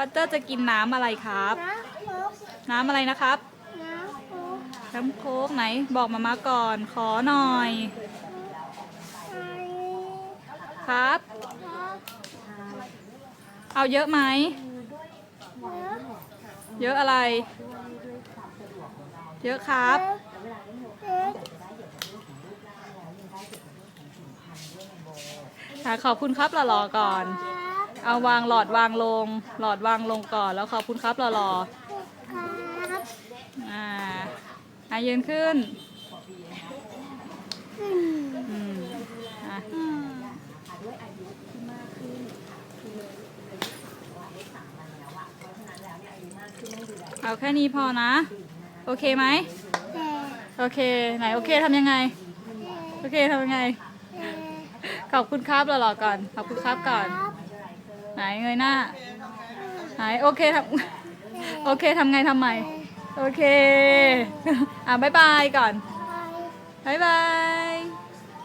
พัตเตอร์จะกินน้ำอะไรครับนะโค้กน้ำอะไรนะครับนะโค้กน้ำโค้กไหน บอกมามาก่อน ขอหน่อย ไอครับ ครับเอาเยอะไหม เนื้อเยอะอะไร เยอะครับเนื้อค่ะขอบคุณครับหล่อๆก่อนครับ เอาวางหลอดวางลง หลอดวางลงก่อนแล้วขอบคุณครับหล่อครับๆอ่าอะยืนขึ้นอืมอืมอะอืมเอาแค่นี้พอนะ โอเคไหมแต่โอเค ไหนโอเคทำยังไงโอเคทำยังไงแต่ขอบคุณครับหล่อๆก่อน ขอบคุณครับก่อน ครั หายเงยหน้า หายโอเคทำโอเคทำไงทำไม่ โอเค อะบายบายก่อนบายบาย